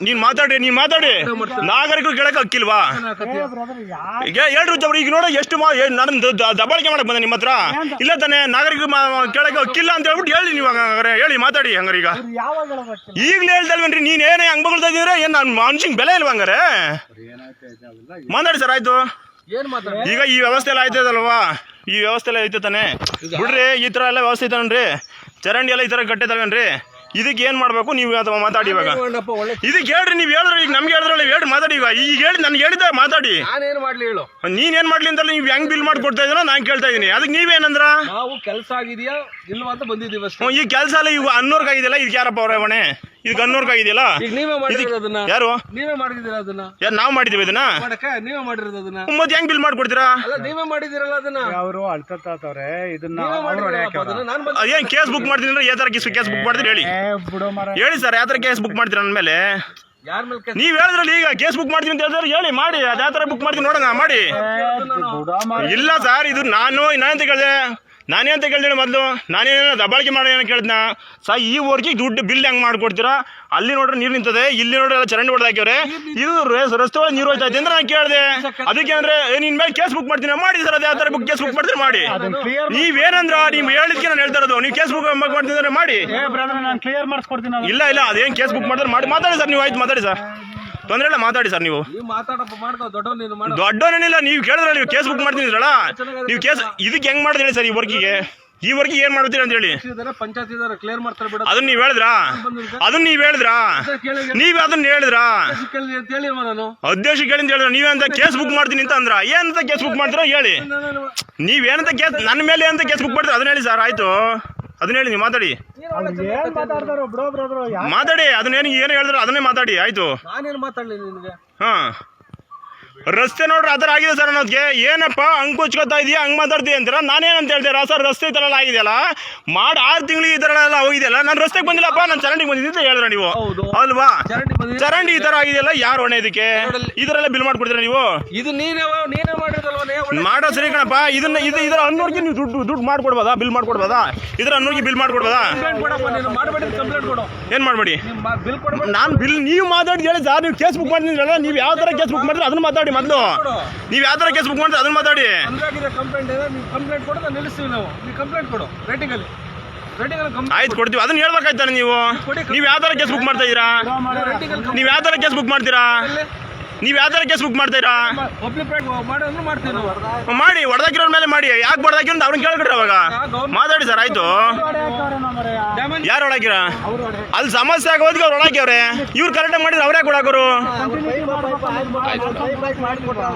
ನೀನ್ ಮಾತಾಡಿ ನೀನ್ ಮಾತಾಡಿ. ನಾಗರಿಕರು ಕೇಳಕ್ ಹಕ್ಕಿಲ್ವಾ? ಈಗ ಹೇಳ್ರಿ ಜಬ್ರಿ ಈಗ ನೋಡ ಎಷ್ಟು ನನ್ನ ದ- ದ- ದಬ್ಬಾಳಿಕೆ ಮಾಡಕ್ ಬಂದ ನಿಮ್ಮ ಹತ್ರ. ಇಲ್ಲ ತಾನೆ, ನಾಗರಿಕರು ಕೇಳಕ್ ಹಕ್ಕಿಲ್ಲ ಅಂತ ಹೇಳ್ಬಿಟ್ಟು ಹೇಳಿ ನೀವು ಹಂಗಾರೆ. ಹೇಳಿ, ಮಾತಾಡಿ ಹಂಗಾರೆ ಈಗ. ಈಗಲೇ ಹೇಳ್ದಲ್ವೇನ್ರಿ, ನೀನ್ ಏನೇ ಹಂಗ್ ಬಗಳ್ತಾ ಇದ್ರೆ ಏನ್ ನಾನು ಮನುಷ್ಯಂಗ್ ಬೆಲೆ ಇಲ್ವಾ ಹಂಗಾರೆ? ಮಾತಾಡಿ ಸರ್, ಆಯ್ತು. ಈಗ ಈ ವ್ಯವಸ್ಥೆ ಎಲ್ಲ ಆಯ್ತದಲ್ವಾ ಈ ವ್ಯವಸ್ಥೆ ಎಲ್ಲ ಐತೆ ತಾನೆ. ಬಿಡ್ರಿ, ಈ ತರ ಎಲ್ಲ ವ್ಯವಸ್ಥೆ ಐತನ್ರಿ ಚರಂಡಿ ಎಲ್ಲ ಈ ತರ ಕಟ್ಟಿದಾವೇನ್ರಿ ಇದಕ್ಕೆ ಏನ್ ಮಾಡ್ಬೇಕು? ನೀವು ಅಥವಾ ಮಾತಾಡಿ ಇವಾಗ. ಒಳ್ಳೆ ಇದಕ್ಕೆ ಹೇಳ್ರಿ ನೀವು ಹೇಳಿದ್ರೆ ಈಗ ನಮ್ಗೆ ಹೇಳಿದ್ರಲ್ಲ ಹೇಳಿ ಮಾತಾಡಿ ಈಗ. ಈಗ ಹೇಳಿ ನನ್ಗೆ ಹೇಳಿದ್ದೆ ಮಾತಾಡಿ. ನಾನೇನು ಮಾಡ್ಲಿ ಹೇಳು. ನೀನ್ ಏನ್ ಮಾಡ್ಲಿ ಅಂತ ನೀವು ಹೆಂಗ್ ಬಿಲ್ ಮಾಡಿ ಕೊಡ್ತಾ ಇದ್ದೀರಾ ನಾನು ಕೇಳ್ತಾ ಇದೀನಿ. ಅದಕ್ಕೆ ನೀವೇನಂದ್ರ? ನಾವು ಕೆಲಸ ಆಗಿದೆಯಾ ಇಲ್ವಾ ಅಂತ ಬಂದಿದ್ದೀವಿ ಅಷ್ಟೇ. ಈ ಕೆಲಸ ಎಲ್ಲ ಈಗ ಅನ್ನೂರ್ಗೆ ಆಗಿದೆಯಲ್ಲ ಇದಕ್ಕೆ ಯಾರಪ್ಪ ಅವ್ರ ಹೊಣೆ ಇದಕ್ಕೆ ಅನ್ನೂರ್ಗೆ ಆಗಿದೆಯಲ್ಲ ಈಗ ನೀವೇ ಮಾಡಿರೋದು ಅದನ್ನ. ಯಾರು? ನೀವೇ ಮಾಡಿದಿರ ಅದನ್ನ? ಯಾರು ನಾವು ಮಾಡಿದೀವಿ ಇದನ್ನ? ಮಾಡಕ್ಕೆ ನೀವೇ ಮಾಡಿರೋದು ಅದನ್ನ. ಮತ್ತೆ ಹೆಂಗ್ ಬಿಲ್ ಮಾಡ್ಕೊಡ್ತೀರಾ? ಅಲ್ಲ ನೀವೇ ಮಾಡಿದಿರಲ್ಲ ಅದನ್ನ. ಅವರು ಅಳ್ತಾತವ್ರೆ ಇದನ್ನ ನೀವೇ ಅವ್ರು ಮಾಡಿದಿರಲ್ಲಪ್ಪ ಅದನ್ನ. ನಾನು ಬಂದ ಏನ್ ಕೇಸ್ ಬುಕ್ ಮಾಡ್ತೀನಿ ಅಂದ್ರೆ ಯಾವ ತರ ಕೇಸ್ ಬುಕ್ ಮಾಡ್ತೀರಿ ಹೇಳಿ. ಏ ಬಿಡೋ ಮರ ಹೇಳಿ ಸರ್ ಯಾವ ತರ ಕೇಸ್ ಬುಕ್ ಮಾಡ್ತೀರಾ ನನ್ನ ಮೇಲೆ? ಯಾರ ಮೇಲೆ ಕೆಲ್ಸ ನೀವ್ ಹೇಳಿದ್ರಲ್ಲ ಈಗ ಕೇಸ್ ಬುಕ್ ಮಾಡ್ತೀನಿ ಅಂತ ಹೇಳಿದ್ರೆ ಹೇಳಿ ಮಾಡಿ. ಅದ್ ಯಾವ ತರ ಬುಕ್ ಮಾಡ್ತೀನಿ ನೋಡೋಣ ಮಾಡಿ. ಬಿಡೋ ಮರ ಇಲ್ಲ ಸರ್ ಇದು ನಾನು ನಾನಂತ ಕೇಳಿದೆ ನಾನೇ ಅಂತ ಕೇಳಿದೆ ಮೊದಲು? ನಾನೇನೋ ದಬಾಳಿಕೆ ಮಾಡೋ ಏನೋ ಕೇಳಿದ್ನ. ಸಾ ಈ ಊರಿಗೆ ದುಡ್ಡು ಬಿಲ್ ಹೆಂಗೆ ಮಾಡ್ಕೊಡ್ತೀರಾ? ಅಲ್ಲಿ ನೋಡ್ರೆ ನೀರು ನಿಂತದೆ ಇಲ್ಲಿ ನೋಡ್ರೆ ಎಲ್ಲ ಚರಂಡಿ ಹೊಡೆದು ಹಾಕ್ಯವ್ರೆ. ಇದು ರೇಸ್ ರಸ್ತೆ ಒಳಗೆ ನೀರು ಹೋಯ್ತಾ ಇದೆ ಅಂದ್ರೆ ನಾನು ಕೇಳಿದೆ. ಅದಕ್ಕೆ ಅಂದ್ರೆ ನಿನ್ನ ನಿನ್ ಮೇಲೆ ಕೇಸ್ ಬುಕ್ ಮಾಡ್ತೀನಿ. ಮಾಡಿ ಸರ್ ಅದೇ ತರ ಬುಕ್ ಕೇಸ್ ಬುಕ್ ಮಾಡ್ತೀನಿ ಮಾಡಿ. ನೀವೇನಂದ್ರ ನೀವು ಹೇಳಿದ್ಕೆ ನಾನು ಹೇಳ್ತಾ ಇರೋದು. ನೀವು ಕೇಸ್ ಬುಕ್ ಮಾಡ್ತೀನಿ ಅಂದ್ರೆ ಮಾಡಿ. ಇಲ್ಲ ಇಲ್ಲ ಅದೇನ್ ಕೇಸ್ ಬುಕ್ ಮಾಡಿದ್ರೆ ಮಾಡಿ. ಮಾತಾಡಿ ಸರ್ ನೀವು ಆಯ್ತು ಮಾತಾಡಿ ಸರ್. ತೊಂದ್ರೆ ಇಲ್ಲ ಮಾತಾಡಿ ಸರ್ ನೀವು. ನೀವು ಮಾತಾಡಪ್ಪ ಮಾಡ್ಕೋ ದೊಡ್ಡವ್ ನೀನು ಮಾಡ. ದೊಡ್ಡವನೇನಿಲ್ಲ ನೀವು ಕೇಳಿದ್ರೆ ನೀವು ಕೇಸ್ ಬುಕ್ ಮಾಡ್ತೀನಿ ಮಾಡ್ತಿದ್ರಲ್ಲ ನೀವು ಕೇಸ್ ಇದಕ್ಕೆ ಹೆಂಗ್ ಮಾಡಿದ್ರಿ ಸರ್ ಈ ವರ್ಕಿಗೆ ಈ ವರ್ಕಿಗೆ ಏನ್ ಮಾಡ್ತೀರಿ ಅಂತ ಹೇಳಿ. ಇದಾರೆ ಪಂಚಾಯತ್ ಇದಾರೆ ಕ್ಲಿಯರ್ ಮಾಡ್ತಾರೆ ಬಿಡ. ಅದನ್ನ ನೀವ್ ಹೇಳಿದ್ರಾ? ಅದನ್ನ ನೀವ್ ಹೇಳಿದ್ರಾ? ನೀವು ಅದನ್ನ ಹೇಳಿದ್ರಾ? ಕೇಳಿ ಅಂತ ನಾನು. ಅಧ್ಯಕ್ಷ ಕೇಳಿಂದ ಹೇಳಿದ್ರ? ನೀವೇ ಅಂತ ಕೇಸ್ ಬುಕ್ ಮಾಡ್ತೀನಿ ಅಂತ ಅಂದ್ರ? ಏನಂತ ಕೇಸ್ ಬುಕ್ ಮಾಡ್ತೀರಾ ಹೇಳಿ. ನೀವೇನಂತ ಕೇಸ್ ನನ್ನ ಮೇಲೆ ಅಂತ ಕೇಸ್ ಬುಕ್ ಮಾಡ್ತೀರಾ? ಅದನ್ನ ಹೇಳಿ ಸರ್ ಆಯ್ತು. ಅದನ್ನ ಹೇಳಿ ನೀವು ಮಾತಾಡಿ ಏನ್ ಮಾತಾಡ್ತಾರೋ ಬಿಡೋ ಬ್ರದರ್ ಮಾತಾಡಿ ಅದನ್ನ ಏನು ಏನು ಹೇಳಿದ್ರು ಅದನ್ನೇ ಮಾತಾಡಿ ಆಯ್ತು. ನಾನೇನು ಮಾತಾಡ್ಲಿ ನಿನಗೆ? ಹಾ. ರಸ್ತೆ ನೋಡ್ರಿ ಆ ಥರ ಆಗಿದೆ ಸರ್ ಅನ್ನೋದಕ್ಕೆ ಏನಪ್ಪ ಹಂಗ್ ಕುಚ್ಕೋತಾ ಇದೀಯಾ ಹಂಗ್ ಮಾತಾಡ್ತೀಯ ನಾನೇನು ನಾನೇನಂತ ಹೇಳ್ತೀರಾ? ಸರ್ ರಸ್ತೆ ಥರ ಆಗಿದೆಯಲ್ಲ? ಮಾಡಿ ಆರು ತಿಂಗಳಿಗೆ ಈ ಥರ ಎಲ್ಲ ಹೋಗಿದೆಯಲ್ಲ? ನಾನು ರಸ್ತೆಗೆ ಬಂದಿಲ್ಲಪ್ಪ ನಾನು ಚರಂಡಿಗೆ ಬಂದಿದ್ದೀನಿ ಅಂತ ಹೇಳಿದ್ರ ನೀವು. ಅಲ್ವಾ? ಚರಂಡಿ ಈ ಥರ ಆಗಿದೆಯಲ್ಲ ಯಾರು ಹೊಣೆ ಇದಕ್ಕೆ? ಈ ಥರ ಎಲ್ಲ ಬಿಲ್ ಮಾಡ್ಕೊಡ್ತೀರಾ ನೀವು? ಇದು ನೀನೇ ನೀನೇ ಮಾಡಿರೋದಲ್ವ ನೀ ಮಾಡೋ ಸರಿ ಕಣಪ್ಪ ಇದನ್ನ ಇದು ಇದರ ಅನ್ನೋರ್ಗೆ ನೀವು ದುಡ್ಡು ದುಡ್ಡು ಮಾಡ್ಕೊಡ್ಬೋದಾ? ಬಿಲ್ ಮಾಡ್ಕೊಡ್ಬೋದಾ? ಇದರ ಅನ್ನೋರ್ಗೆ ಬಿಲ್ ಮಾಡ್ಕೊಡ್ಬೋದಾ? ಏನು ಮಾಡಬೇಡಿ? ನಾನು ಬಿಲ್ ನೀವು ಮಾತಾಡಿ ಹೇಳಿ ಸರ್ ನೀವು ಕೇಸ್ ಬುಕ್ ಮಾಡಿದ್ರಲ್ಲ ನೀವು ಯಾವ ಥರ ಕೇಸ್ ಬುಕ್ ಮಾಡಿದ್ರೆ ಅದನ್ನ ಮಾತಾಡಿ. ಮೊದಲು. ನೀವು ಯಾವ ಥರ ಕೇಸ್ ಬುಕ್ ಮಾಡಿದ್ರೆ ಅದನ್ನ ಮಾತಾಡಿ. ಅಂದ್ರಾಗಿದೆ ಕಂಪ್ಲೇಂಟ್ ಇದೆ ನೀವು ಕಂಪ್ಲೇಂಟ್ ಕೊಡು ನಿಲ್ಲಿಸ್ತೀವಿ ನಾವು. ನೀವು ಕಂಪ್ಲೇಂಟ್ ಕೊಡು ರೇಟಿಂಗ್ ಅಲ್ಲಿ. ರೇಟಿಂಗ್ ಅಲ್ಲಿ ಕಂಪ್ಲೇಂಟ್ ಆಯ್ತು ಕೊಡ್ತೀವಿ. ಅದನ್ನ ಹೇಳ್ಬೇಕಾಯ್ತಾನೆ ನೀವು. ನೀವು ಯಾವ ಥರ ಕೇಸ್ ಬುಕ್ ಮಾಡ್ತಾ ಇದ್ದೀರಾ? ನೀವು ಯಾವ ಥರ ಕೇಸ್ ಬುಕ್ ಮಾಡ್ತೀರಾ? ನೀವು ಯಾವ ಥರ ಕೇಸ್ ಬುಕ್ ಮಾಡ್ತೀರಾ? ಮಾಡಿ ಹೊಡೆದಾಕಿರೋ ಮೇಲೆ ಮಾಡಿ. ಯಾಕೆ ಹೊಡೆದಾಕಿ ಅಂತ ಅವ್ರನ್ನ ಕೇಳ್ಕೊಡ್ರಿ ಅವಾಗ? ಮಾತಾಡಿ ಸರ್, ಆಯ್ತು. ಯಾರು ಹೊಡಾಕಿರ ಅಲ್ಲಿ ಸಮಸ್ಯೆ ಆಗೋದಿಗೆ ಅವ್ರು ಹೊಡಾಕ್ಯವ್ರೆ ಇವ್ರು ಕರೆಕ್ಟಾಗಿ ಮಾಡಿದ್ರೆ ಅವರೇ ಕೊಡಾಕೋರು